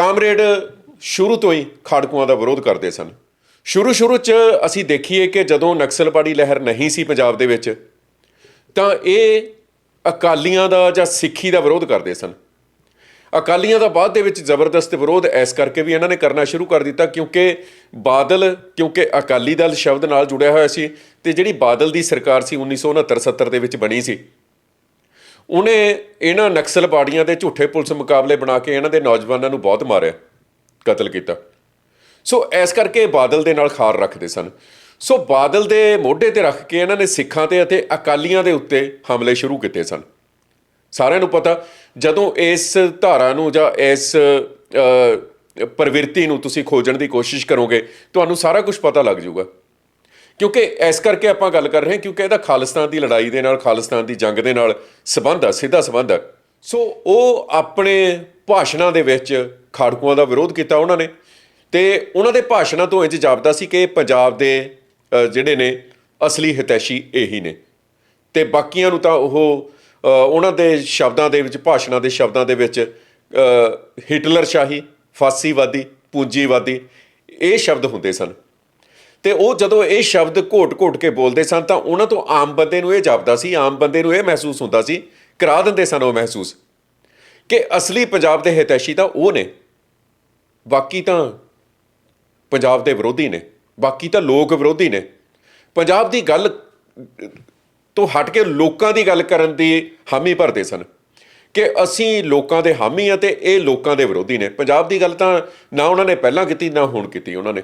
Comrade ਸ਼ੁਰੂ ਤੋਂ ਹੀ ਖਾੜਕੂਆਂ ਦਾ ਵਿਰੋਧ ਕਰਦੇ ਸਨ। ਸ਼ੁਰੂ ਸ਼ੁਰੂ 'ਚ ਅਸੀਂ ਦੇਖੀਏ ਕਿ ਜਦੋਂ ਨਕਸਲਵਾੜੀ ਲਹਿਰ ਨਹੀਂ ਸੀ ਪੰਜਾਬ ਦੇ ਵਿੱਚ, ਤਾਂ ਇਹ ਅਕਾਲੀਆਂ ਦਾ ਜਾਂ ਸਿੱਖੀ ਦਾ ਵਿਰੋਧ ਕਰਦੇ ਸਨ। ਅਕਾਲੀਆਂ ਦਾ ਬਾਅਦ ਦੇ ਵਿੱਚ ਜ਼ਬਰਦਸਤ ਵਿਰੋਧ ਐਸ ਕਰਕੇ ਵੀ ਇਹਨਾਂ ਨੇ ਕਰਨਾ ਸ਼ੁਰੂ ਕਰ ਦਿੱਤਾ ਕਿਉਂਕਿ ਬਾਦਲ, ਕਿਉਂਕਿ ਅਕਾਲੀ ਦਲ ਸ਼ਬਦ ਨਾਲ ਜੁੜਿਆ ਹੋਇਆ ਸੀ ਤੇ ਜਿਹੜੀ ਬਾਦਲ ਦੀ ਸਰਕਾਰ ਸੀ 1969-70 ਦੇ ਵਿੱਚ ਬਣੀ ਸੀ। ਉਹਨੇ ਇਹਨਾਂ ਨਕਸਲ ਨਕਸਲਵਾੜੀਆਂ ਦੇ ਝੂਠੇ ਪੁਲਿਸ ਮੁਕਾਬਲੇ ਬਣਾ ਕੇ ਇਹਨਾਂ ਦੇ ਨੌਜਵਾਨਾਂ ਨੂੰ ਬਹੁਤ ਮਾਰਿਆ, ਕਤਲ ਕੀਤਾ। ਸੋ ਐਸ ਕਰਕੇ ਬਾਦਲ ਦੇ ਨਾਲ ਖਾਰ ਰੱਖਦੇ ਸਨ। ਸੋ ਬਾਦਲ ਦੇ ਮੋਢੇ ਤੇ ਰੱਖ ਕੇ ਇਹਨਾਂ ਨੇ ਸਿੱਖਾਂ ਤੇ ਅਤੇ ਅਕਾਲੀਆਂ ਦੇ ਉੱਤੇ ਹਮਲੇ ਸ਼ੁਰੂ ਕੀਤੇ ਸਨ। ਸਾਰਿਆਂ ਨੂੰ ਪਤਾ, ਜਦੋਂ ਇਸ ਧਾਰਾ ਨੂੰ ਜਾਂ ਇਸ ਪ੍ਰਵਿਰਤੀ ਨੂੰ ਤੁਸੀਂ ਖੋਜਣ ਦੀ ਕੋਸ਼ਿਸ਼ ਕਰੋਗੇ, ਤੁਹਾਨੂੰ ਸਾਰਾ ਕੁਝ ਪਤਾ ਲੱਗ ਜਾਊਗਾ। ਕਿਉਂਕਿ ਇਸ ਕਰਕੇ ਆਪਾਂ ਗੱਲ ਕਰ ਰਹੇ ਹਾਂ ਕਿਉਂਕਿ ਇਹਦਾ ਖਾਲਿਸਤਾਨ ਦੀ ਲੜਾਈ ਦੇ ਨਾਲ ਖਾਲਿਸਤਾਨ ਦੀ ਜੰਗ ਦੇ ਨਾਲ ਸੰਬੰਧ ਆ ਸਿੱਧਾ ਸੰਬੰਧ ਆ। ਸੋ ਉਹ ਆਪਣੇ ਭਾਸ਼ਣਾਂ ਦੇ ਵਿੱਚ ਖਾੜਕੂਆਂ ਦਾ ਵਿਰੋਧ ਕੀਤਾ ਉਹਨਾਂ ਨੇ ਤੇ ਉਹਨਾਂ ਦੇ ਭਾਸ਼ਣਾਂ ਤੋਂ ਇੰਜ ਜਾਪਦਾ ਸੀ ਕਿ ਪੰਜਾਬ ਦੇ ਜਿਹੜੇ ਨੇ ਅਸਲੀ ਹਿਤੈਸ਼ੀ ਇਹੀ ਨੇ। ਤੇ ਬਾਕੀਆਂ ਨੂੰ ਤਾਂ ਉਹ ਉਹਨਾਂ ਦੇ ਸ਼ਬਦਾਂ ਦੇ ਵਿੱਚ ਭਾਸ਼ਣਾਂ ਦੇ ਸ਼ਬਦਾਂ ਦੇ ਵਿੱਚ ਅ, ਹਿਟਲਰ ਸ਼ਾਹੀ ਫਾਸੀਵਾਦੀ ਪੂੰਜੀਵਾਦੀ ਇਹ ਸ਼ਬਦ ਹੁੰਦੇ ਸਨ। ਤੇ ਉਹ ਜਦੋਂ ਇਹ ਸ਼ਬਦ ਘੋਟ-ਘੋਟ ਕੇ ਬੋਲਦੇ ਸਨ ਤਾਂ ਉਹਨਾਂ ਤੋਂ ਆਮ ਬੰਦੇ ਨੂੰ ਇਹ ਜਾਪਦਾ ਸੀ, ਆਮ ਬੰਦੇ ਨੂੰ ਇਹ ਮਹਿਸੂਸ ਹੁੰਦਾ ਸੀ, ਕਰਾ ਦਿੰਦੇ ਸਨ ਉਹ ਮਹਿਸੂਸ ਕਿ ਅਸਲੀ ਪੰਜਾਬ ਦੇ ਹਿਤੈਸ਼ੀ ਤਾਂ ਉਹ ਨੇ, ਬਾਕੀ ਤਾਂ ਪੰਜਾਬ ਦੇ ਵਿਰੋਧੀ ਨੇ, ਬਾਕੀ ਤਾਂ ਲੋਕ ਵਿਰੋਧੀ ਨੇ। ਪੰਜਾਬ ਦੀ ਗੱਲ ਤੋਂ ਹਟ ਕੇ ਲੋਕਾਂ ਦੀ ਗੱਲ ਕਰਨ ਦੀ ਹਾਮੀ ਭਰਦੇ ਸਨ ਕਿ ਅਸੀਂ ਲੋਕਾਂ ਦੇ ਹਾਮੀ ਆ ਤੇ ਇਹ ਲੋਕਾਂ ਦੇ ਵਿਰੋਧੀ ਨੇ। ਪੰਜਾਬ ਦੀ ਗੱਲ ਤਾਂ ਨਾ ਉਹਨਾਂ ਨੇ ਪਹਿਲਾਂ ਕੀਤੀ, ਨਾ ਹੁਣ ਕੀਤੀ ਉਹਨਾਂ ਨੇ।